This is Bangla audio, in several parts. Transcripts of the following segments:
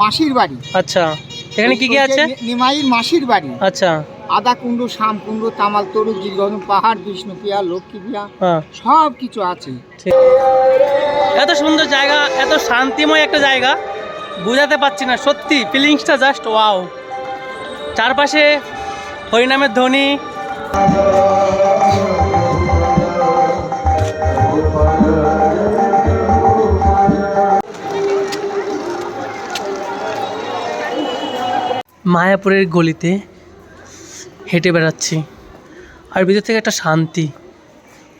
মাসির বাড়ি। আচ্ছা এখানে কি কি আছে? নিমাইয়ের মাসির বাড়ি। আচ্ছা। আদা কুণ্ড শাম কুণ্ড তামাল তরু গিরগন পাহাড় বিষ্ণু পিয়া লক্ষ্মী পিয়া হ্যাঁ। সব কিছু আছে। ঠিক। এত সুন্দর জায়গা এত শান্তিময় একটা জায়গা বোঝাতে পারছি না সত্যি ফিলিংসটা জাস্ট ওয়াও চারপাশে হরিনামের ধ্বনি। মায়াপুরের গলিতে হেঁটে বেড়াচ্ছি। আর ভিতর থেকে একটা শান্তি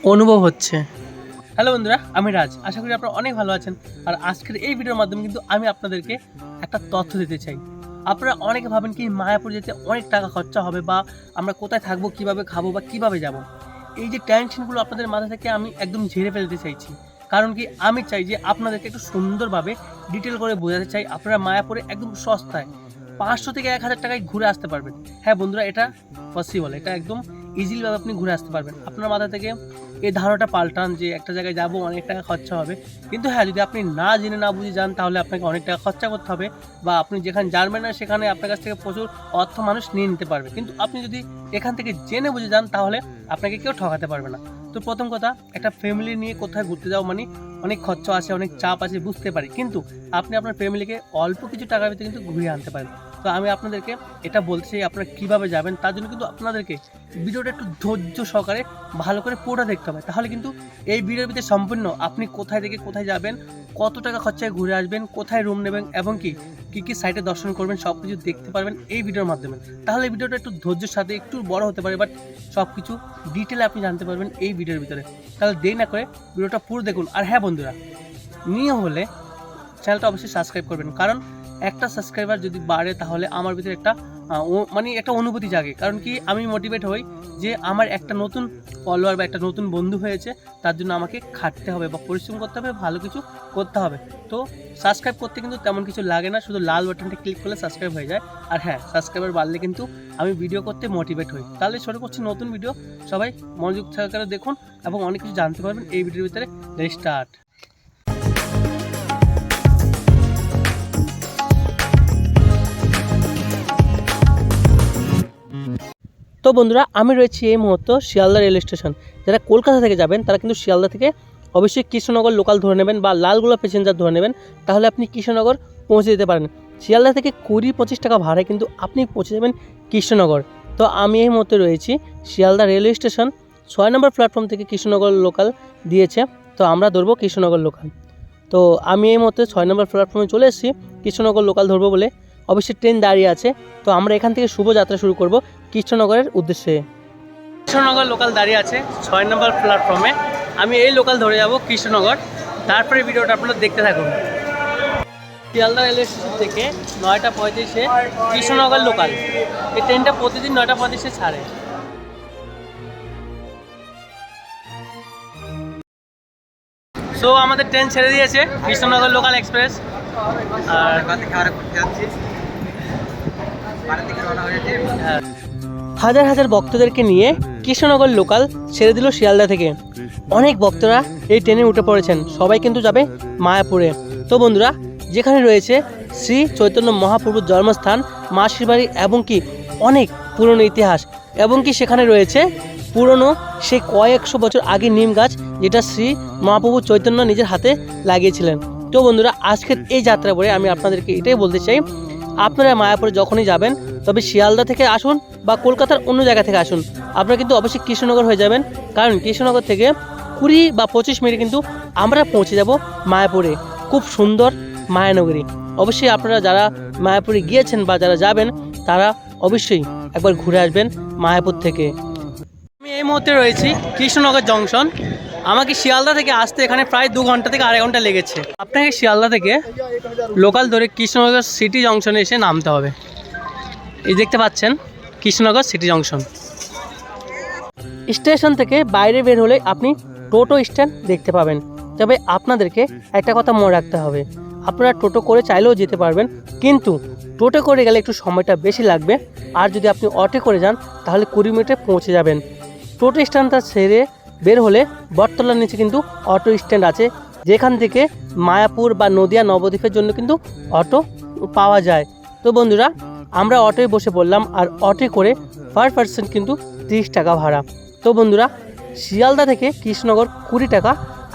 অনুভব হচ্ছে। হ্যালো বন্ধুরা, আমি রাজ। আশা করি আপনারা অনেক ভালো আছেন। আর আজকের এই ভিডিওর মাধ্যমে কিন্তু আমি আপনাদেরকে একটা তথ্য দিতে চাই। আপনারা অনেকে ভাবেন কি মায়াপুর যেতে অনেক টাকা খরচা হবে বা আমরা কোথায় থাকব, কীভাবে খাব বা কীভাবে যাব। এই যে টেনশনগুলো আপনাদের মাথা থেকে আমি একদম ঝেড়ে ফেলতে চাইছি। কারণ কি আমি চাই যে আপনাদেরকে একটু সুন্দরভাবে ডিটেল করে বোঝাতে চাই। আপনারা মায়াপুরে একদম সস্তায় পাঁচশো থেকে এক হাজার টাকায় ঘুরে আসতে পারবেন। হ্যাঁ বন্ধুরা, এটা পসিবল এটা একদম ইজিলিভাবে আপনি ঘুরে আসতে পারবেন। আপনার মাথা থেকে এই ধারণাটা পাল্টান যে একটা জায়গায় যাব, অনেক টাকা খরচা হবে। কিন্তু হ্যাঁ যদি আপনি না জেনে না বুঝে যান, তাহলে আপনাকে অনেক টাকা খরচা করতে হবে বা আপনি যেখানে জানবেন না সেখানে আপনার কাছ থেকে প্রচুর অর্থ মানুষ নিয়ে নিতে পারবে। কিন্তু আপনি যদি এখান থেকে জেনে বুঝে যান, তাহলে আপনাকে কেউ ঠকাতে পারবে না। তো প্রথম কথা, একটা ফ্যামিলি নিয়ে কোথায় ঘুরতে যাও মানে অনেক খরচা আছে, অনেক চাপ আছে, বুঝতে পারি। কিন্তু আপনি আপনার ফ্যামিলিকে অল্প কিছু টাকার ভিতরে কিন্তু ঘুরিয়ে আনতে পারেন। তো আমি আপনাদেরকে এটা বলতে চাই, আপনারা কীভাবে যাবেন, তার জন্য কিন্তু আপনাদেরকে ভিডিওটা একটু ধৈর্য সহকারে ভালো করে পুরোটা দেখতে হবে। তাহলে কিন্তু এই ভিডিওর ভিতরে সম্পূর্ণ আপনি কোথায় থেকে কোথায় যাবেন, কত টাকা খরচায় ঘুরে আসবেন, কোথায় রুম নেবেন এবং কি, কী কী সাইটে দর্শন করবেন সব কিছু দেখতে পারবেন এই ভিডিওর মাধ্যমে। তাহলে ভিডিওটা একটু ধৈর্যের সাথে একটু বড় হতে পারে বাট সব কিছু ডিটেলে আপনি জানতে পারবেন এই ভিডিওর ভিতরে। তাহলে দেরি না করে ভিডিওটা পুরো দেখুন। আর হ্যাঁ বন্ধুরা নিয়ে হলে চ্যানেলটা অবশ্যই সাবস্ক্রাইব করবেন। কারণ একটা সাবস্ক্রাইবার যদি বাড়ে, তাহলে আমার ভিতরে একটা মানে একটা অনুভূতি জাগে। কারণ কি, আমি মোটিভেট হই যে আমার একটা নতুন ফলোয়ার বা একটা নতুন বন্ধু হয়েছে, তার জন্য আমাকে খাটতে হবে বা পরিশ্রম করতে হবে, ভালো কিছু করতে হবে। তো সাবস্ক্রাইব করতে কিন্তু তেমন কিছু লাগে না, শুধু লাল বাটনটা ক্লিক করলে সাবস্ক্রাইব হয়ে যায়। আর হ্যাঁ সাবস্ক্রাইবার বাড়লে কিন্তু আমি ভিডিও করতে মোটিভেট হই। তাহলে শুরু করছি নতুন ভিডিও সবাই মনোযোগ সহকারে দেখুন এবং অনেক কিছু জানতে পারবেন। এই ভিডিওর ভিতরে স্টার্ট বন্ধুরা, আমি রয়েছি এই মুহূর্তে শিয়ালদা রেল স্টেশন। যারা কলকাতা থেকে যাবেন, তারা কিন্তু শিয়ালদা থেকে অবশ্যই কৃষ্ণনগর লোকাল ধরে নেবেন বা লালগোলা প্যাসেঞ্জার ধরে নেবেন। তাহলে আপনি কৃষ্ণনগর পৌঁছে যেতে পারেন। শিয়ালদা থেকে কুড়ি পঁচিশ টাকা ভাড়ায় কিন্তু আপনি পৌঁছে যাবেন কৃষ্ণনগর। তো আমি এই মুহূর্তে রয়েছি শিয়ালদা রেলওয়ে স্টেশন। ছয় নম্বর প্ল্যাটফর্ম থেকে কৃষ্ণনগর লোকাল দিয়েছে। তো আমরা ধরবো কৃষ্ণনগর লোকাল তো আমি এই মুহূর্তে ছয় নম্বর প্ল্যাটফর্মে চলে এসেছি। কৃষ্ণনগর লোকাল ধরবো বলে। অবশ্যই ট্রেন দাঁড়িয়ে আছে। তো আমরা এখান থেকে শুভ যাত্রা শুরু করব। কৃষ্ণনগরের উদ্দেশ্যে। কৃষ্ণনগর লোকাল দাঁড়িয়ে আছে ছয় নম্বর প্ল্যাটফর্মে আমি এই লোকাল ধরে যাব কৃষ্ণনগর। তারপরে ভিডিওটা আপনারা দেখতে থাকুন। শিয়ালদা রেলওয়ে স্টেশন থেকে নয়টা পঁয়ত্রিশে কৃষ্ণনগর লোকাল। এই ট্রেনটা প্রতিদিন নয়টা পঁয়ত্রিশে ছাড়ে। সো আমাদের ট্রেন ছেড়ে দিয়েছে কৃষ্ণনগর লোকাল এক্সপ্রেস। আর হ্যাঁ। হাজার হাজার ভক্তদেরকে নিয়ে কৃষ্ণনগর লোকাল ছেড়ে দিল শিয়ালদা থেকে। অনেক ভক্তরা এই ট্রেনে উঠে পড়েছেন। সবাই কিন্তু যাবে মায়াপুরে। তো বন্ধুরা, যেখানে রয়েছে শ্রী চৈতন্য মহাপ্রভুর জন্মস্থান মাসির বাড়ি এবং কি অনেক পুরনো ইতিহাস এবং কি সেখানে রয়েছে পুরনো সেই কয়েকশো বছর আগে নিম গাছ যেটা শ্রী মহাপ্রভু চৈতন্য নিজের হাতে লাগিয়েছিলেন। তো বন্ধুরা, আজকের এই যাত্রা পরে আমি আপনাদেরকে এটাই বলতে চাই আপনারা মায়াপুরে যখনই যাবেন, তবে শিয়ালদা থেকে আসুন বা কলকাতার অন্য জায়গা থেকে আসুন। আপনারা কিন্তু অবশ্যই কৃষ্ণনগর হয়ে যাবেন। কারণ কৃষ্ণনগর থেকে কুড়ি বা পঁচিশ মিনিট কিন্তু আমরা পৌঁছে যাব মায়াপুরে। খুব সুন্দর মায়ানগরী। অবশ্যই আপনারা যারা মায়াপুরে গিয়েছেন বা যারা যাবেন, তারা অবশ্যই একবার ঘুরে আসবেন মায়াপুর থেকে। আমি এই মুহূর্তে রয়েছি কৃষ্ণনগর জংশন। আমাকে শিয়ালদা থেকে আসতে এখানে প্রায় দু ঘণ্টা থেকে আড়াই ঘণ্টা লেগেছে। আপনাকে শিয়ালদা থেকে লোকাল ধরে কৃষ্ণনগর সিটি জংশনে এসে নামতে হবে। এই দেখতে পাচ্ছেন কৃষ্ণনগর সিটি জংশন। স্টেশন থেকে বাইরে বের হলে আপনি টোটো স্ট্যান্ড দেখতে পাবেন। তবে আপনাদেরকে একটা কথা মনে রাখতে হবে। আপনারা টোটো করে চাইলেও যেতে পারবেন, কিন্তু টোটো করে গেলে একটু সময়টা বেশি লাগবে। আর যদি আপনি অটো করে যান, তাহলে কুড়ি মিনিটে পৌঁছে যাবেন। টোটো স্ট্যান্ডটা ছেড়ে বের হলে বটতলার নিচে কিন্তু অটো স্ট্যান্ড আছে। যেখান থেকে মায়াপুর বা নদিয়া নবদ্বীপের জন্য কিন্তু অটো পাওয়া যায়। তো বন্ধুরা, আমরা অটোয় বসে পড়লাম আর অটোয় করে পার পার্সন কিন্তু তিরিশ টাকা ভাড়া। তো বন্ধুরা, শিয়ালদা থেকে কৃষ্ণনগর কুড়ি টাকা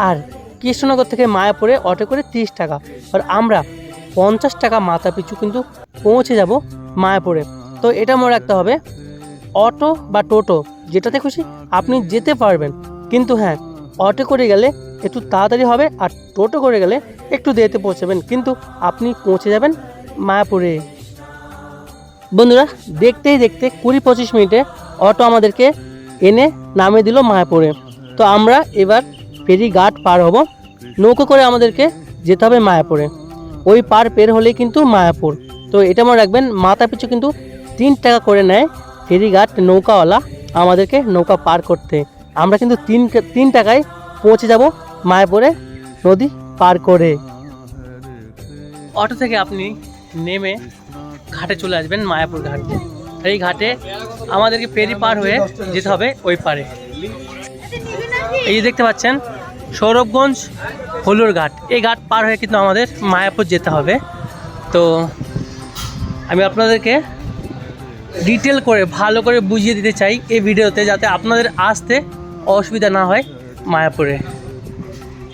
আর কৃষ্ণনগর থেকে মায়াপুরে অটো করে তিরিশ টাকা। আর আমরা পঞ্চাশ টাকা মাথা পিছু কিন্তু পৌঁছে যাব মায়াপুরে। তো এটা মনে রাখতে হবে অটো বা টোটো, যেটাতে খুশি আপনি যেতে পারবেন। কিন্তু হ্যাঁ অটো করে গেলে একটু তাড়াতাড়ি হবে আর টোটো করে গেলে একটু দেরিতে পৌঁছাবেন। কিন্তু আপনি পৌঁছে যাবেন মায়াপুরে। বন্ধুরা, দেখতেই দেখতে কুড়ি পঁচিশ মিনিটে অটো আমাদেরকে এনে নামিয়ে দিল মায়াপুরে। তো আমরা এবার ফেরি ঘাট পার হব। নৌকো করে আমাদেরকে যেতে হবে মায়াপুরে। ওই পার পের হলেই কিন্তু মায়াপুর। তো এটা মনে রাখবেন, মাথা পিছু কিন্তু তিন টাকা করে নেয় ফেরিঘাট নৌকাওয়ালা আমাদেরকে নৌকা পার করতে। আমরা কিন্তু তিন তিন টাকায় পৌঁছে যাব মায়াপুরে নদী পার করে। অটো থেকে আপনি নেমে ঘাটে চলে আসবেন মায়াপুর ঘাটে এই ঘাটে আমাদেরকে পেরি পার হয়ে যেতে হবে ওই পারে। এই যে দেখতে পাচ্ছেন, সৌরভগঞ্জ হলুর ঘাট। এই ঘাট পার হয়ে কিন্তু আমাদের মায়াপুর যেতে হবে। তো আমি আপনাদেরকে ডিটেল করে, ভালো করে বুঝিয়ে দিতে চাই এই ভিডিওতে যাতে আপনাদের আসতে অসুবিধা না হয় মায়াপুরে।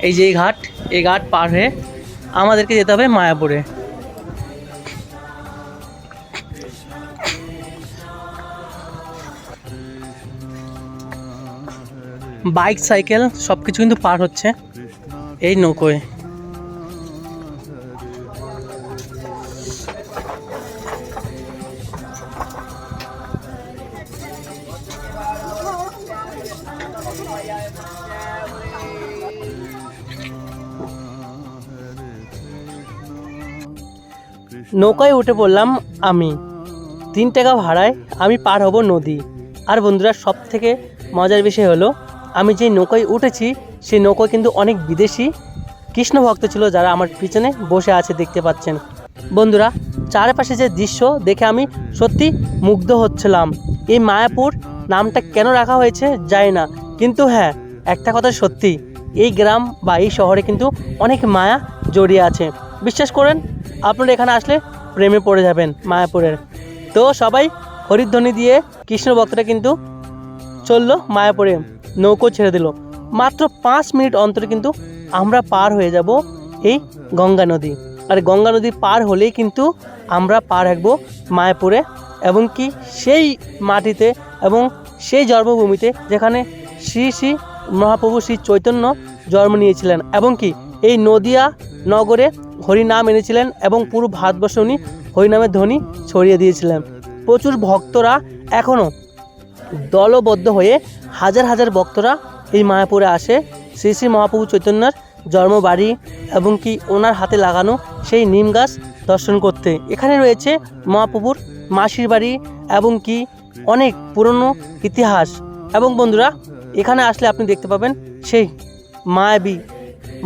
এই যে এই ঘাট এই ঘাট পার হয়ে আমাদেরকে যেতে হবে মায়াপুরে। বাইক, সাইকেল সব কিছু কিন্তু পার হচ্ছে এই নৌকোয়। নৌকায় উঠে পড়লাম আমি। তিন টাকা ভাড়ায় আমি পার হব নদী। আর বন্ধুরা সব থেকে মজার বিষয় হলো, আমি যে নৌকায় উঠেছি, সেই নৌকায় কিন্তু অনেক বিদেশি। কৃষ্ণ ভক্ত ছিল যারা আমার পিছনে বসে আছে, দেখতে পাচ্ছেন। বন্ধুরা, চারপাশে যে দৃশ্য দেখে আমি সত্যি মুগ্ধ হচ্ছিলাম। এই মায়াপুর নামটা কেন রাখা হয়েছে জানি না। কিন্তু হ্যাঁ একটা কথা সত্যি, এই গ্রাম বা এই শহরে কিন্তু অনেক মায়া জড়িয়ে আছে। বিশ্বাস করেন আপনারা এখানে আসলে প্রেমে পড়ে যাবেন, মায়াপুরের। তো সবাই হরিধ্বনি দিয়ে কৃষ্ণ ভক্তরা কিন্তু চলল মায়াপুরে, নৌকো ছেড়ে দিল। মাত্র পাঁচ মিনিট অন্তরে কিন্তু আমরা পার হয়ে যাব এই গঙ্গা নদী। আর গঙ্গা নদী পার হলেই কিন্তু আমরা পার হাঁকবো মায়াপুরে এবং কি সেই মাটিতে এবং সেই জন্মভূমিতে যেখানে শ্রী শ্রী মহাপ্রভু শ্রী চৈতন্য জন্ম নিয়েছিলেন। এবং কি এই নদিয়া নগরে হরিনাম এনেছিলেন এবং পুরো ভারতবর্ষে উনি হরিনামের ধ্বনি ছড়িয়ে দিয়েছিলেন। প্রচুর ভক্তরা এখনও দলবদ্ধ হয়ে হাজার হাজার ভক্তরা এই মায়াপুরে আসে। শ্রী শ্রী মহাপ্রভু চৈতন্যর জন্মবাড়ি এবং কি ওনার হাতে লাগানো সেই নিম গাছ দর্শন করতে। এখানে রয়েছে মহাপ্রভুর মাসির বাড়ি এবং কি অনেক পুরনো ইতিহাস। এবং বন্ধুরা, এখানে আসলে আপনি দেখতে পাবেন সেই মায়াবী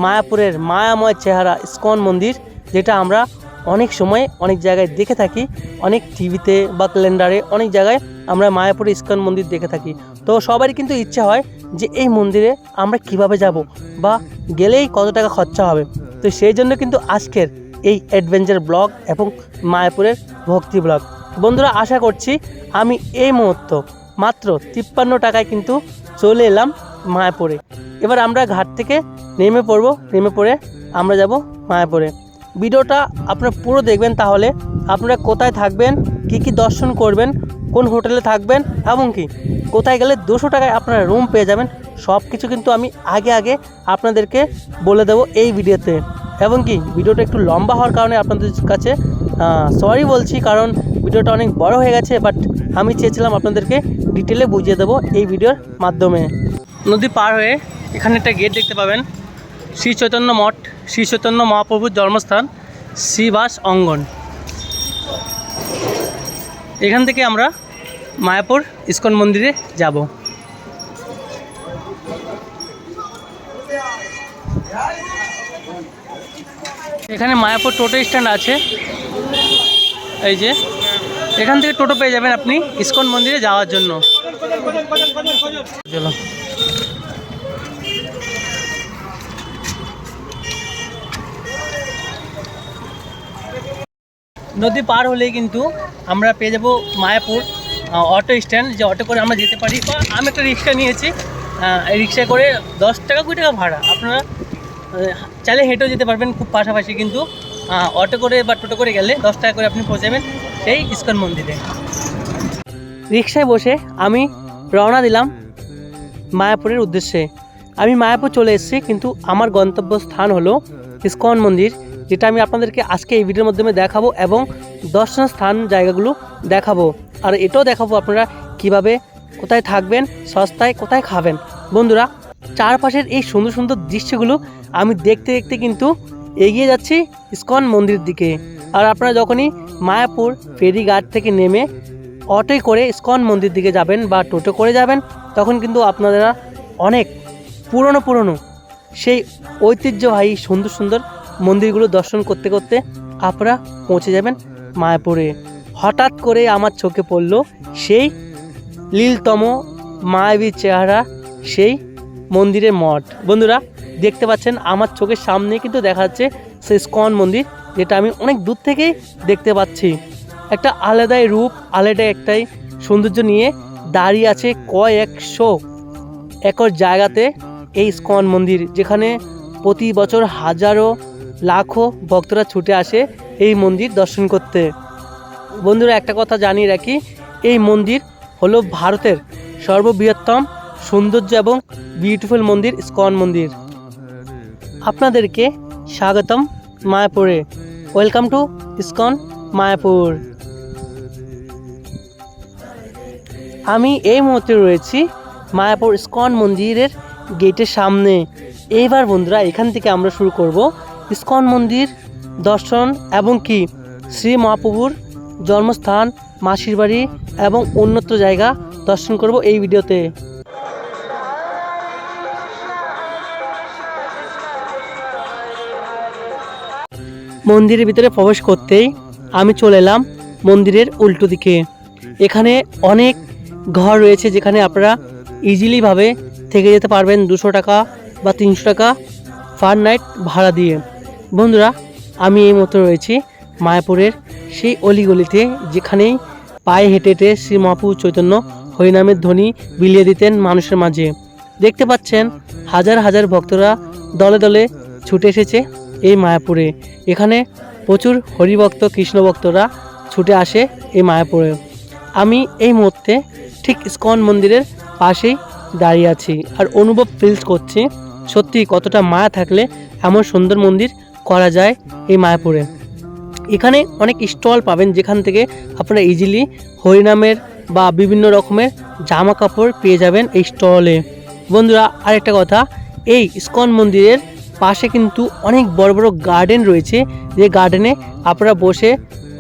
মায়াপুরের মায়াময় চেহারা ইস্কন মন্দির, যেটা আমরা অনেক সময় অনেক জায়গায় দেখে থাকি। অনেক টিভিতে বা ক্যালেন্ডারে অনেক জায়গায় আমরা মায়াপুরে ইস্কন মন্দির দেখে থাকি। তো সবারই কিন্তু ইচ্ছা হয় যে এই মন্দিরে আমরা কীভাবে যাব বা গেলেই কত টাকা খরচা হবে। তো সেই জন্য কিন্তু আজকের এই অ্যাডভেঞ্চার ব্লগ এবং মায়াপুরের ভক্তি ব্লগ। বন্ধুরা, আশা করছি আমি এই মুহূর্ত মাত্র তিপ্পান্ন টাকায় কিন্তু চলে এলাম। মায়াপুরে। এবার আমরা ঘাট থেকে নেমে পড়ব, নেমে পড়ে আমরা যাব মায়াপুরে। ভিডিওটা আপনারা পুরো দেখবেন তাহলে। আপনারা কোথায় থাকবেন, কি কি দর্শন করবেন, কোন হোটেলে থাকবেন, এবং কি? কোথায় গেলে দুশো টাকায় আপনারা রুম পেয়ে যাবেন সব কিছু কিন্তু আমি আগে আগে আপনাদেরকে বলে দেবো এই ভিডিওতে। এবং কি, ভিডিওটা একটু লম্বা হওয়ার কারণে আপনাদের কাছে সরি বলছি, কারণ ভিডিওটা অনেক বড় হয়ে গেছে বাট আমি চেয়েছিলাম আপনাদেরকে ডিটেলে বুঝিয়ে দেবো এই ভিডিওর মাধ্যমে। নদী পার হয়ে এখানে একটা গেট দেখতে পাবেন। শ্রী চৈতন্য মঠ, শ্রী চৈতন্য মহাপ্রভুর জন্মস্থান, শ্রীবাস অঙ্গন। এখান থেকে আমরা মায়াপুর ইস্কন মন্দিরে যাব। এখানে মায়াপুর টোটো স্ট্যান্ড আছে। এই যে, এখান থেকে টোটো পেয়ে যাবেন আপনি ইস্কন মন্দিরে যাওয়ার জন্য। চলো নদী পার হলেই কিন্তু আমরা পেয়ে যাব মায়াপুর অটো স্ট্যান্ড যে অটো করে আমরা যেতে পারি। বা আমি একটা রিক্সা নিয়েছি রিক্সা করে দশ টাকা, কুড়ি টাকা ভাড়া। আপনারা চাইলে হেঁটেও যেতে পারবেন, খুব পাশাপাশি কিন্তু অটো করে বা টোটো করে গেলে দশ টাকা করে আপনি পৌঁছাবেন সেই ইস্কন মন্দিরে। রিক্সায় বসে আমি রওনা দিলাম মায়াপুরের উদ্দেশ্যে। আমি মায়াপুর চলে এসেছি, কিন্তু আমার গন্তব্য স্থান হলো ইস্কন মন্দির। যেটা আমি আপনাদেরকে আজকে এই ভিডিওর মাধ্যমে দেখাবো এবং দর্শন স্থান, জায়গাগুলো দেখাবো। আর এটাও দেখাবো আপনারা কীভাবে কোথায় থাকবেন, সস্তায় কোথায় খাবেন। বন্ধুরা, চারপাশের এই সুন্দর সুন্দর দৃশ্যগুলো আমি দেখতে দেখতে কিন্তু এগিয়ে যাচ্ছি ইস্কন মন্দিরের দিকে। আর আপনারা যখনই মায়াপুর ফেরিঘাট থেকে নেমে অটোয় করে ইস্কন মন্দির দিকে যাবেন বা টোটো করে যাবেন, তখন কিন্তু আপনারা অনেক পুরনো পুরনো সেই ঐতিহ্যবাহী সুন্দর সুন্দর মন্দিরগুলো দর্শন করতে করতে আপনারা পৌঁছে যাবেন মায়াপুরে। হঠাৎ করে আমার চোখে পড়ল সেই লীলতম মায়াবী চেহারা, সেই মন্দিরের মঠ। বন্ধুরা, দেখতে পাচ্ছেন আমার চোখের সামনে কিন্তু দেখা যাচ্ছে সেই স্কন মন্দির, যেটা আমি অনেক দূর থেকেই দেখতে পাচ্ছি। একটা আলাদাই রূপ আলাদা একটাই সৌন্দর্য নিয়ে দাঁড়িয়ে আছে কয়েকশো একর জায়গাতে এই স্কন মন্দির, যেখানে প্রতি বছর হাজারো লাখো ভক্তরা ছুটে আসে এই মন্দির দর্শন করতে। বন্ধুরা, একটা কথা জানিয়ে রাখি, এই মন্দির হলো ভারতের সর্ববৃহত্তম সৌন্দর্য এবং বিউটিফুল মন্দির, স্কন মন্দির। আপনাদেরকে স্বাগতম মায়াপুরে। Welcome to ISKCON Mayapur. আমি এই মুহূর্তে রয়েছি মায়াপুর ইস্কন মন্দিরের গেটের সামনে। এইবার বন্ধুরা, এখান থেকে আমরা শুরু করব। ইস্কন মন্দির, দর্শন এবং কি? শ্রী মহাপ্রভুর জন্মস্থান, মাসির বাড়ি এবং অন্যত্র জায়গা দর্শন করব এই ভিডিওতে। মন্দিরের ভিতরে প্রবেশ করতেই আমি চলে এলাম মন্দিরের উল্টো দিকে। এখানে অনেক ঘর রয়েছে যেখানে আপনারা ইজিলিভাবে থেকে যেতে পারবেন দুশো টাকা বা তিনশো টাকা পার নাইট ভাড়া দিয়ে। বন্ধুরা, আমি এই মতো রয়েছি মায়াপুরের সেই অলিগলিতে যেখানেই পায়ে হেঁটে হেঁটে শ্রী মহাপ্রভু চৈতন্য হরিনামের ধ্বনি বিলিয়ে দিতেন মানুষের মাঝে। দেখতে পাচ্ছেন, হাজার হাজার ভক্তরা দলে দলে ছুটে এসেছে এই মায়াপুরে। এখানে প্রচুর হরিভক্ত কৃষ্ণ ভক্তরা ছুটে আসে এই মায়াপুরে। আমি এই মুহূর্তে ঠিক ইস্কন মন্দিরের পাশেই দাঁড়িয়ে আছি আর অনুভব ফিলস করছি সত্যি কতটা মায়া থাকলে এমন সুন্দর মন্দির করা যায় এই মায়াপুরে। এখানে অনেক স্টল পাবেন যেখান থেকে আপনারা ইজিলি হরিনামের বা বিভিন্ন রকমের জামা কাপড় পেয়ে যাবেন এই স্টলে। বন্ধুরা, আরেকটা কথা, এই ইস্কন মন্দিরের পাশে কিন্তু অনেক বড় বড় গার্ডেন রয়েছে। যে গার্ডেনে আপনারা বসে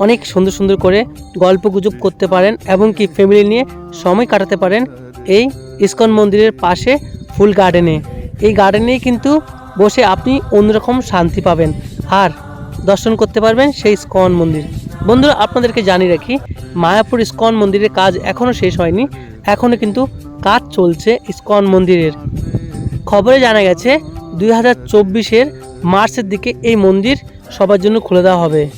অনেক সুন্দর সুন্দর করে গল্প গুজব করতে পারেন এবং কি ফ্যামিলি নিয়ে সময় কাটাতে পারেন এই ইস্কন মন্দিরের পাশে ফুল গার্ডেনে এই গার্ডেনেই কিন্তু বসে আপনি অন্যরকম শান্তি পাবেন। আর দর্শন করতে পারবেন সেই স্কন মন্দির। বন্ধুরা, আপনাদেরকে জানিয়ে রাখি, মায়াপুর ইস্কন মন্দিরের কাজ এখনও শেষ হয়নি। এখনও কিন্তু কাজ চলছে ইস্কন মন্দিরের। খবরে জানা গেছে, দুই হাজার চব্বিশের মার্চের দিকে এই মন্দির সবার জন্য খুলে দেওয়া হবে।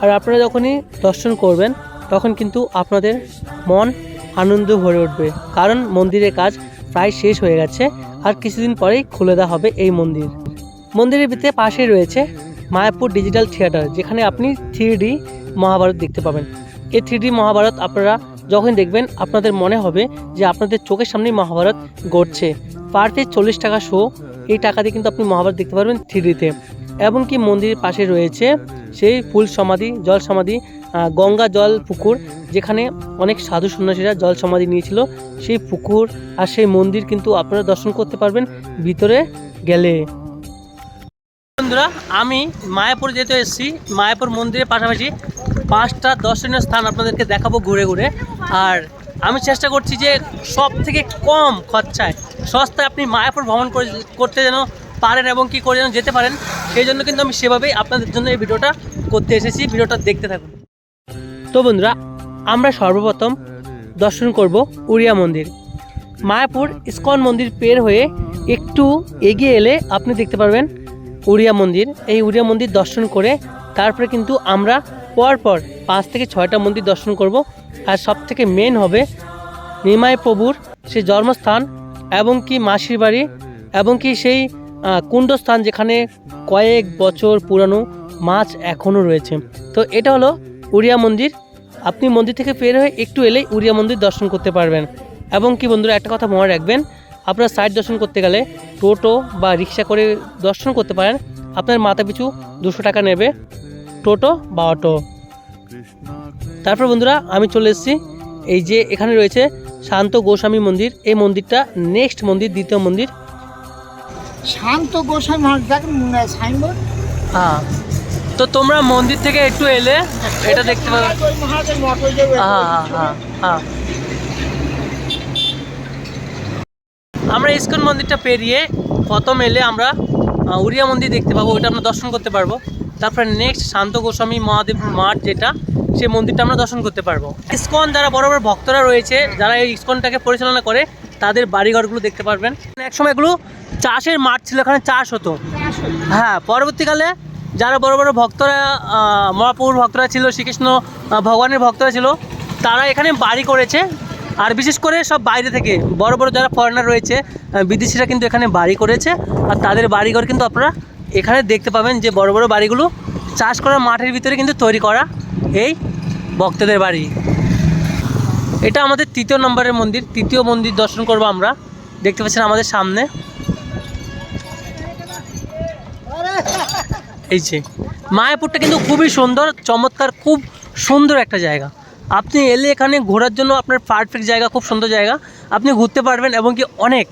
আর আপনারা যখনই দর্শন করবেন, তখন কিন্তু আপনাদের মন আনন্দ ভরে উঠবে। কারণ মন্দিরের কাজ প্রায় শেষ হয়ে গেছে। আর কিছুদিন পরেই খুলে দেওয়া হবে এই মন্দির। মন্দিরের ভিতরে পাশে রয়েছে মায়াপুর ডিজিটাল থিয়েটার, যেখানে আপনি থ্রি মহাভারত দেখতে পাবেন। এই থ্রি মহাভারত আপনারা যখন দেখবেন, আপনাদের মনে হবে যে আপনাদের চোখের সামনেই মহাভারত গড়ছে পার চল্লিশ টাকা শো এই টাকা দিয়ে কিন্তু আপনি মহাভারত দেখতে পারবেন থ্রি ডিতে এবং কি মন্দিরের পাশে রয়েছে সেই ফুল সমাধি, জল সমাধি গঙ্গা জল পুকুর, যেখানে অনেক সাধু সন্ন্যাসীরা জল সমাধি নিয়েছিল। সেই পুকুর আর সেই মন্দির কিন্তু আপনারা দর্শন করতে পারবেন ভিতরে গেলে। বন্ধুরা, আমি মায়াপুর যেতে এসেছি, মায়াপুর মন্দিরের পাশাপাশি পাঁচটা দর্শনীয় স্থান আপনাদেরকে দেখাবো ঘুরে ঘুরে। আর আমি চেষ্টা করছি যে সব থেকে কম খরচায় সস্তায় আপনি মায়াপুর ভ্রমণ করে করতে যেন পারেন এবং কি করে যেন যেতে পারেন। সেই জন্য কিন্তু আমি সেভাবেই আপনাদের জন্য এই ভিডিওটা করতে এসেছি। ভিডিওটা দেখতে থাকুন। তো বন্ধুরা, আমরা সর্বপ্রথম দর্শন করব উড়িয়া মন্দির। মায়াপুর ইস্কন মন্দির পের হয়ে একটু এগিয়ে এলে আপনি দেখতে পারবেন উড়িয়া মন্দির। এই উড়িয়া মন্দির দর্শন করে তারপরে কিন্তু আমরা পরপর পাঁচ থেকে ছয়টা মন্দির দর্শন করব। আর সব থেকে মেন হবে নিমাই প্রভুর সেই জন্মস্থান এবং কি মাসির বাড়ি এবং কি সেই কুণ্ডস্থান যেখানে কয়েক বছর পুরানো মাছ এখনও রয়েছে। তো এটা হলো উড়িয়া মন্দির। আপনি মন্দির থেকে বের হয়ে একটু এলেই উড়িয়া মন্দির দর্শন করতে পারবেন। এবং কি বন্ধুরা, একটা কথা মনে রাখবেন, আপনার সাইড দর্শন করতে গেলে টোটো বা রিক্সা করে দর্শন করতে পারেন। আপনার মাথা পিছু দুশো টাকা নেবে টোটো বা অটো। তারপর বন্ধুরা, আমি চলে এসেছি। এই যে এখানে রয়েছে শান্ত গোস্বামী মন্দির। এই মন্দিরটা নেক্সট মন্দির, দ্বিতীয় মন্দির। শান্ত গোস্বামী মহারাজ দেখেন সাইনবোর্ড। হ্যাঁ। তো তোমরা মন্দির থেকে একটু এলে এটা দেখতে পাবে। হ্যাঁ হ্যাঁ হ্যাঁ আমরা ইস্কন মন্দিরটা পেরিয়ে প্রথম এলে আমরা উড়িয়া মন্দির দেখতে পাবো ওটা আমরা দর্শন করতে পারব। তারপরে নেক্সট শান্ত গোস্বামী মহাদেব মাঠ যেটা সেই মন্দিরটা আমরা দর্শন করতে পারব। ইস্কন যারা বড় বড় ভক্তরা রয়েছে যারা এই ইস্কনটাকে পরিচালনা করে তাদের বাড়িঘরগুলো দেখতে পারবেন। একসময় এগুলো চাষের মাঠ ছিল এখানে চাষ হতো। হ্যাঁ পরবর্তীকালে যারা বড় বড় ভক্তরা আহ, মহাপ্রভুর ভক্তরা ছিল শ্রীকৃষ্ণ ভগবানের ভক্তরা ছিল তারা এখানে বাড়ি করেছে। আর বিশেষ করে সব বাইরে থেকে বড় বড় যারা ফরেনার রয়েছে বিদেশিরা কিন্তু এখানে বাড়ি করেছে। আর তাদের বাড়িঘর কিন্তু আপনারা এখানে দেখতে পাবেন যে বড় বড় বাড়িগুলো চাষ করা মাঠের ভিতরে কিন্তু তৈরি করা এই ভক্তদের বাড়ি। এটা আমাদের তৃতীয় নম্বরের মন্দির তৃতীয় মন্দির দর্শন করব আমরা। দেখতে পাচ্ছেন আমাদের সামনে। এই যে, মায়াপুরটা কিন্তু খুবই সুন্দর, চমৎকার, খুব সুন্দর একটা জায়গা। আপনি এলে এখানে ঘোরার জন্য আপনার পারফেক্ট জায়গা, খুব সুন্দর জায়গা। আপনি ঘুরতে পারবেন এবং কি অনেক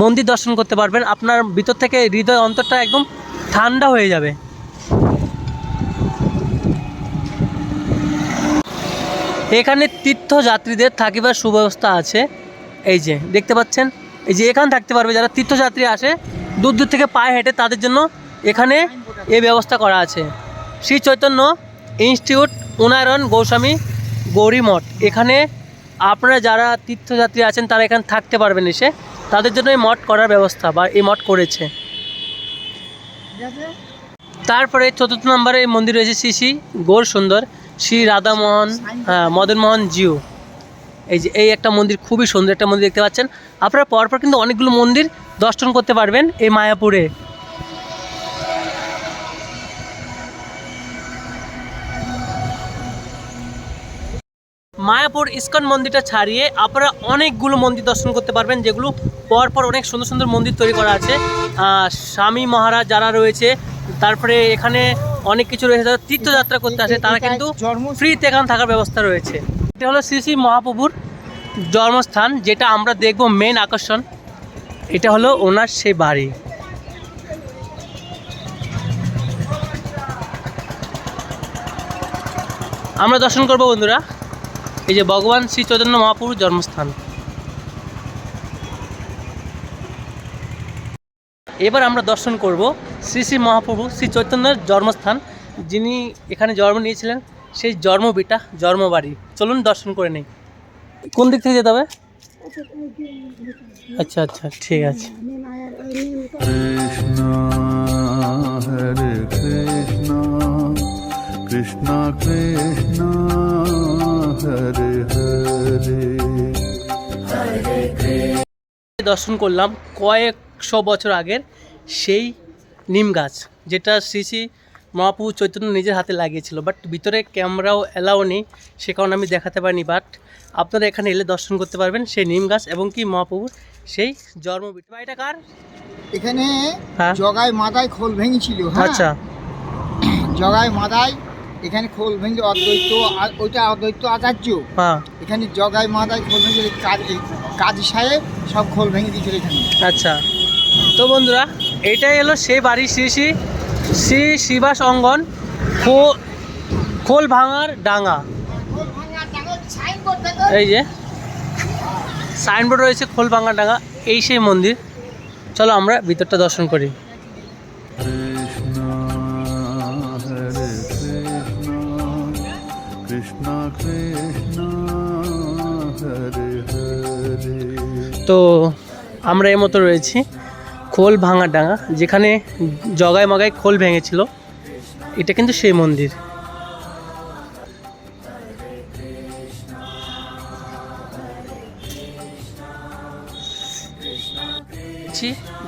মন্দির দর্শন করতে পারবেন। আপনার ভিতর থেকে হৃদয় অন্তরটা একদম ঠান্ডা হয়ে যাবে। এখানে তীর্থযাত্রীদের থাকিবার সুব্যবস্থা আছে। এই যে, দেখতে পাচ্ছেন? এই যে, এখানে থাকতে পারবে যারা তীর্থযাত্রী আসে দূর দূর থেকে পায়ে হেঁটে তাদের জন্য এখানে এই ব্যবস্থা করা আছে। শ্রী চৈতন্য ইনস্টিটিউট উনায়রণ গৌস্বামী গৌরী মঠ এখানে আপনারা যারা তীর্থযাত্রী আছেন, তারা এখানে থাকতে পারবেন এসে। তাদের জন্য এই মঠ করার ব্যবস্থা বা এই মঠ করেছে। তারপরে চতুর্থ নম্বরে এই মন্দির রয়েছে শ্রী শ্রী গৌর সুন্দর, শ্রী রাধামোহন হ্যাঁ মদনমোহন জিউ। এই যে, এই একটা মন্দির খুবই সুন্দর একটা মন্দির দেখতে পাচ্ছেন। আপনারা পরপর কিন্তু অনেকগুলো মন্দির দর্শন করতে পারবেন এই মায়াপুরে। মায়াপুর ইস্কন মন্দিরটা ছাড়িয়ে আপনারা অনেকগুলো মন্দির দর্শন করতে পারবেন, যেগুলো পরপর অনেক সুন্দর সুন্দর মন্দির তৈরি করা আছে। স্বামী মহারাজ যারা রয়েছে, তারপরে এখানে অনেক কিছু রয়েছে, যারা তীর্থযাত্রা করতে আসে, তারা কিন্তু ফ্রিতে এখানে থাকার ব্যবস্থা রয়েছে। এটা হলো শ্রী শ্রী মহাপ্রভুর জন্মস্থান, যেটা আমরা দেখব মেন আকর্ষণ। এটা হলো ওনার সেই বাড়ি। আমরা দর্শন করব বন্ধুরা। এই যে ভগবান শ্রী চৈতন্য মহাপ্রভুর জন্মস্থান। এবার আমরা দর্শন করব শ্রী শ্রী মহাপ্রভু শ্রী চৈতন্যের জন্মস্থান, যিনি এখানে জন্ম নিয়েছিলেন, সেই জন্মবিটা জন্মবাড়ি। চলুন দর্শন করে নেই। কোন দিক থেকে যেতে হবে? আচ্ছা আচ্ছা ঠিক আছে। Krishna Krishna Krishna দর্শন করলাম কয়েকশো বছর আগের সেই নিম গাছ যেটা শ্রী শ্রী মহাপ্রভু চৈতন্য নিজের হাতে লাগিয়েছিল। বাট ভিতরে ক্যামেরাও অ্যালাও নেই সে কারণে আমি দেখাতে পারিনি। বাট আপনারা এখানে এলে দর্শন করতে পারবেন সেই নিম গাছ এবং কি মহাপ্রভুর সেই জন্ম বাড়িটা কার? এখানে হ্যাঁ। জগায় মাদায় খোল ভেঙেছিল হ্যাঁ। আচ্ছা। জগায় মাদায় এখানে খোল ভেঙে অদ্বৈত ওইটা অদ্বৈত আচার্য। হ্যাঁ। এখানে জগাই মাদায় খোল ভেঙে কাজ কাজী সাহেব সব খোল ভেঙে দিয়েছিল এখানে। আচ্ছা। তো বন্ধুরা এটাই হলো সেই বাড়ি শ্রী শ্রী শ্রী শিবাস অঙ্গন খোল ভাঙার ডাঙা। এই যে সাইনবোর্ড রয়েছে খোল ভাঙার ডাঙা এই সেই মন্দির। চলো আমরা ভিতরটা দর্শন করি। তো আমরা এই মতো রয়েছি খোল ভাঙার ডাঙা, যেখানে জগায় মগায় খোল ভেঙেছিল। এটা কিন্তু সেই মন্দির।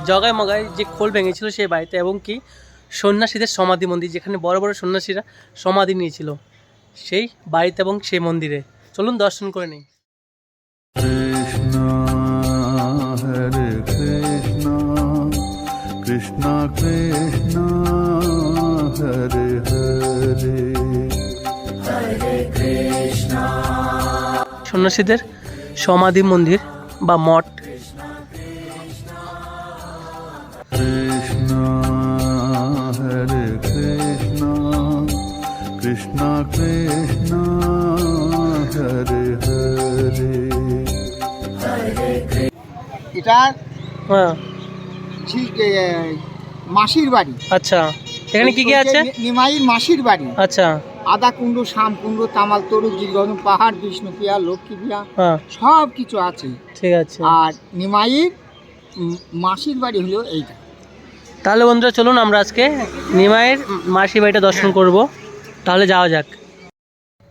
জগায় মগায় যে খোল ভেঙেছিল সেই বাড়িতে, এবং কি সন্ন্যাসীদের সমাধি মন্দির, যেখানে বড় বড় সন্ন্যাসীরা সমাধি নিয়েছিল। সেই বাড়িতে এবং সেই মন্দিরে। চলুন দর্শন করে নিই। Krishna Krishna Hare Hare Krishna সন্ন্যাসীদের সমাধি মন্দির বা মঠ। Krishna Krishna Hare Hare এটা হ্যাঁ। ঠিক মাসির বাড়ি। আচ্ছা। এখানে কি কি আছে? নি- নিমাইয়ের মাসির বাড়ি। আচ্ছা। আদা কুণ্ড শাম কুণ্ড তামাল তরু জিরগন পাহাড় বিষ্ণুপ্রিয়া লক্ষ্মীপ্রিয়া হ্যাঁ। সব কিছু আছে। ঠিক আছে। আর নিমাইয়ের মাসির বাড়ি হলো এইটা। তাহলে বন্ধুরা চলুন আমরা আজকে নিমাইয়ের মাসি বাড়িটা দর্শন করব। তাহলে যাওয়া যাক।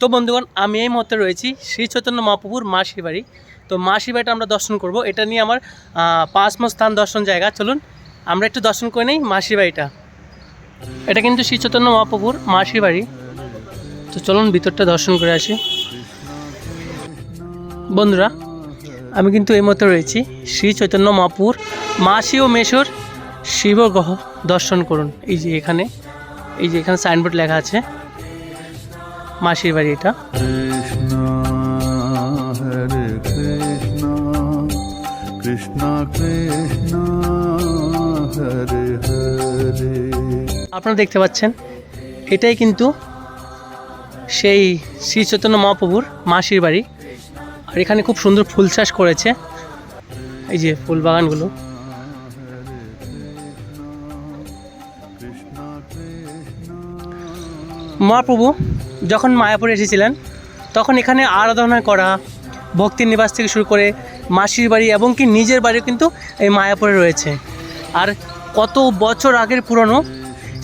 তো বন্ধুগণ আমি এই মুহূর্তে রয়েছি শ্রী চৈতন্য মহাপ্রভুর মাসি বাড়ি। তো মাসি বাড়িটা আমরা দর্শন করব। এটা নিয়ে আমার আহ, পাঁচম স্থান দর্শন জায়গা। চলুন আমরা একটু দর্শন করে নিই মাসি বাড়িটা। এটা কিন্তু শ্রী চৈতন্য মহাপ্রভুর মাসি বাড়ি। তো চলুন ভিতরটা দর্শন করে আসি। বন্ধুরা আমি কিন্তু এই মতো রয়েছি শ্রী চৈতন্য মহাপুর মাসি ও মেশর শিবগ্রহ দর্শন করুন। এই যে এখানে এই যে এখানে সাইনবোর্ড লেখা আছে। মাসির বাড়ি এটা। আপনারা দেখতে পাচ্ছেন এটাই কিন্তু সেই শ্রী চৈতন্য মহাপ্রভুর মাসির বাড়ি। আর এখানে খুব সুন্দর ফুল চাষ করেছে। এই যে ফুল বাগানগুলো। মহাপ্রভু যখন মায়াপুরে এসেছিলেন, তখন এখানে আরাধনা করা, ভক্তির নিবাস থেকে শুরু করে মাসির বাড়ি এবং কি নিজের বাড়িও কিন্তু এই মায়াপুরে রয়েছে। আর কত বছর আগের পুরনো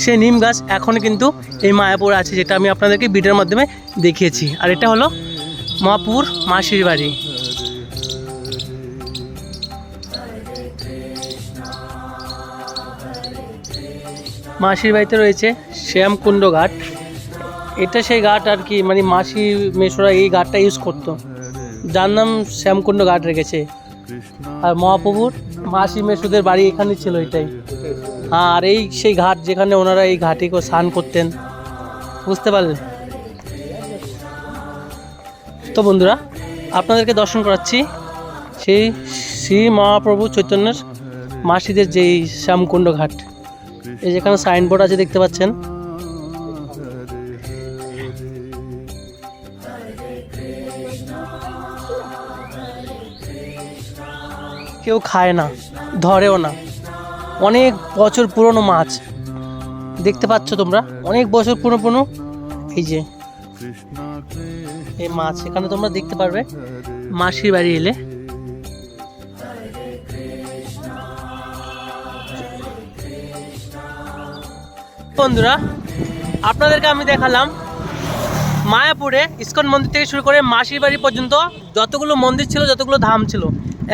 সেই নিম গাছ এখনও কিন্তু এই মায়াপুর আছে, যেটা আমি আপনাদেরকে ভিডিওর মাধ্যমে দেখিয়েছি। আর এটা হলো মহাপুর মাসির বাড়ি। মাসির বাড়িতে রয়েছে শ্যামকুণ্ড ঘাট। এটা সেই ঘাট আর কি মানে মাসি মেশোরা এই ঘাটটা ইউজ করতো। যার নাম শ্যামকুণ্ড ঘাট রেখেছে। আর মহাপ্রভুর মাসি মেসুদের বাড়ি এখানে ছিল এটাই। হ্যাঁ আর এই সেই ঘাট যেখানে ওনারা এই ঘাটে স্নান করতেন। বুঝতে পারলেন? তো বন্ধুরা, আপনাদেরকে দর্শন করাচ্ছি। সেই শ্রী মহাপ্রভু চৈতন্যের মাসিদের যেই শ্যামকুণ্ড ঘাট। এই যেখানে সাইনবোর্ড আছে দেখতে পাচ্ছেন। কেউ খায় না, ধরেও না। অনেক বছর পুরনো মাছ। দেখতে পাচ্ছ তোমরা? অনেক বছর পুরনো পুরনো। এই যে, এই মাছ, এখানে তোমরা দেখতে পারবে। মাসির বাড়ি এলে। বন্ধুরা, আপনাদেরকে আমি দেখালাম মায়াপুরে ইস্কন মন্দির থেকে শুরু করে মাসির বাড়ি পর্যন্ত যতগুলো মন্দির ছিল, যতগুলো ধাম ছিল।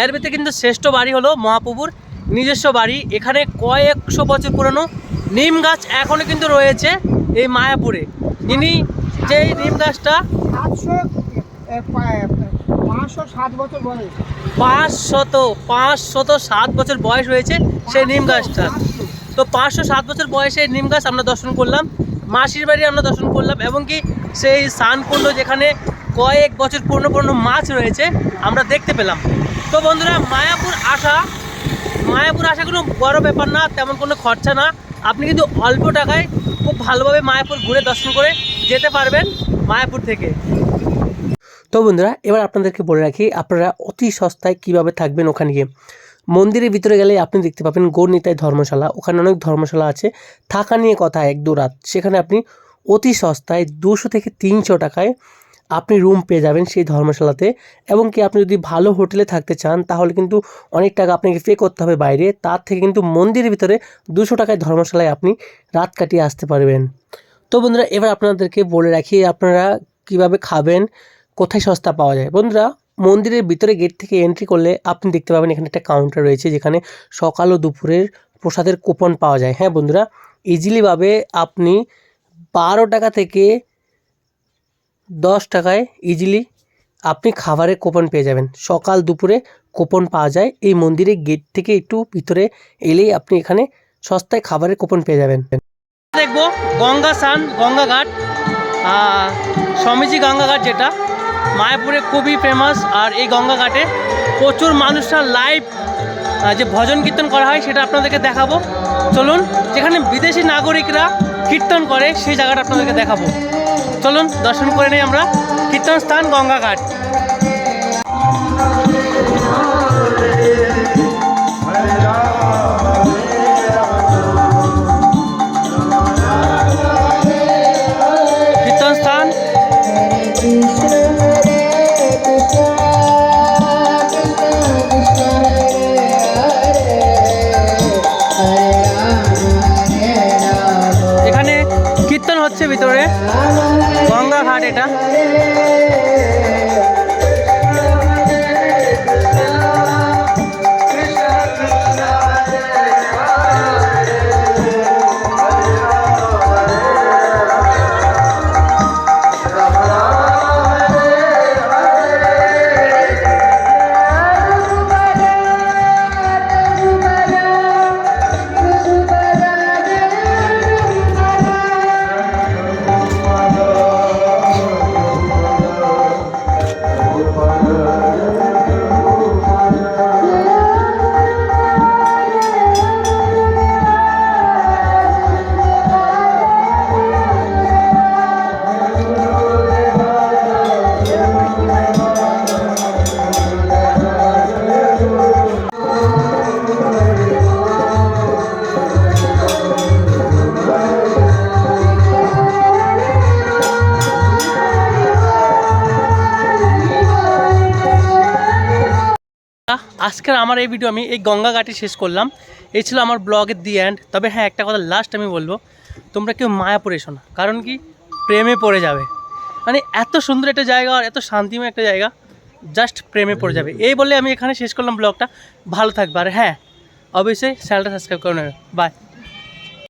এর ভিতরে কিন্তু শ্রেষ্ঠ বাড়ি হলো মহাপ্রভুর নিজস্ব বাড়ি। এখানে কয়েকশো বছর পুরনো নিম গাছ এখনও কিন্তু রয়েছে এই মায়াপুরে। যিনি যেই নিম গাছটা সাতশো পাঁচশো সাত বছর বয়স। হয়েছে সেই নিম গাছটা। তো পাঁচশো সাত বছর বয়সে নিম গাছ আমরা দর্শন করলাম মাসির বাড়ি আমরা দর্শন করলাম এবং কি সেই সানকুণ্ড যেখানে কয়েক বছর পুরনো পুরনো মাছ রয়েছে আমরা দেখতে পেলাম। তো বন্ধুরা, মায়াপুর আসা মায়াপুর আসা কোনো বড় ব্যাপার না, তেমন কোনো খরচা না। আপনি কিন্তু অল্প টাকায় খুব ভালোভাবে মায়াপুর ঘুরে দর্শন করে যেতে পারবেন মায়াপুর থেকে। তো বন্ধুরা, এবার আপনাদেরকে বলে রাখি, আপনারা অতি সস্তায় কীভাবে থাকবেন ওখানে গিয়ে? মন্দিরের ভিতরে গেলে আপনি দেখতে পাবেন গৌরনীতায় ধর্মশালা। ওখানে অনেক ধর্মশালা আছে। থাকা নিয়ে কথা এক দু রাত। সেখানে আপনি অতি সস্তায় দুশো থেকে তিনশো টাকায় আপনি রুম পেয়ে যাবেন সেই ধর্মশালাতে এবং কি আপনি যদি ভালো হোটেলে থাকতে চান, তাহলে কিন্তু অনেক টাকা আপনাকে পে করতে হবে বাইরে। তার থেকে কিন্তু মন্দিরের ভিতরে দুশো টাকায় ধর্মশালায় আপনি রাত কাটিয়ে আসতে পারবেন। তো বন্ধুরা, এবার আপনাদেরকে বলে রাখি, আপনারা কীভাবে খাবেন, কোথায় সস্তা পাওয়া যায়। বন্ধুরা, মন্দিরের ভিতরে গেট থেকে এন্ট্রি করলে আপনি দেখতে পাবেন এখানে একটা কাউন্টার রয়েছে, যেখানে সকাল ও দুপুরের প্রসাদের কুপন পাওয়া যায়। হ্যাঁ বন্ধুরা ইজিলিভাবে আপনি বারো টাকা থেকে দশ টাকায় ইজিলি আপনি খাবারের কুপন পেয়ে যাবেন। সকাল দুপুরে কুপন পাওয়া যায়। এই মন্দিরের গেট থেকে একটু ভিতরে এলেই আপনি এখানে সস্তায় খাবারের কুপন পেয়ে যাবেন। দেখব গঙ্গা স্নান, গঙ্গা ঘাট স্বামীজি গঙ্গা ঘাট যেটা। মায়াপুরে খুবই ফেমাস আর এই গঙ্গা ঘাটে প্রচুর মানুষরা লাইভ যে ভজন কীর্তন করা হয় সেটা আপনাদেরকে দেখাবো। চলুন, যেখানে বিদেশি নাগরিকরা কীর্তন করে সেই জায়গাটা আপনাদেরকে দেখাবো। চলুন, দর্শন করে নেই আমরা। কীর্তন স্থান গঙ্গা আজকের আমার এই ভিডিও আমি এই গঙ্গা ঘাটে শেষ করলাম। এই ছিল আমার ব্লগের দি অ্যান্ড তবে হ্যাঁ একটা কথা লাস্ট আমি বলব, তোমরা কেউ মায়াপুরে এসো না। কারণ কি? প্রেমে পড়ে যাবে। মানে এত সুন্দর একটা জায়গা আর এত শান্তিময় একটা জায়গা জাস্ট প্রেমে পড়ে যাবে। এই বলে আমি এখানে শেষ করলাম ব্লগটা ভালো থাকবে। আর হ্যাঁ অবশ্যই চ্যানেলটা সাবস্ক্রাইব করে নেবে। বাই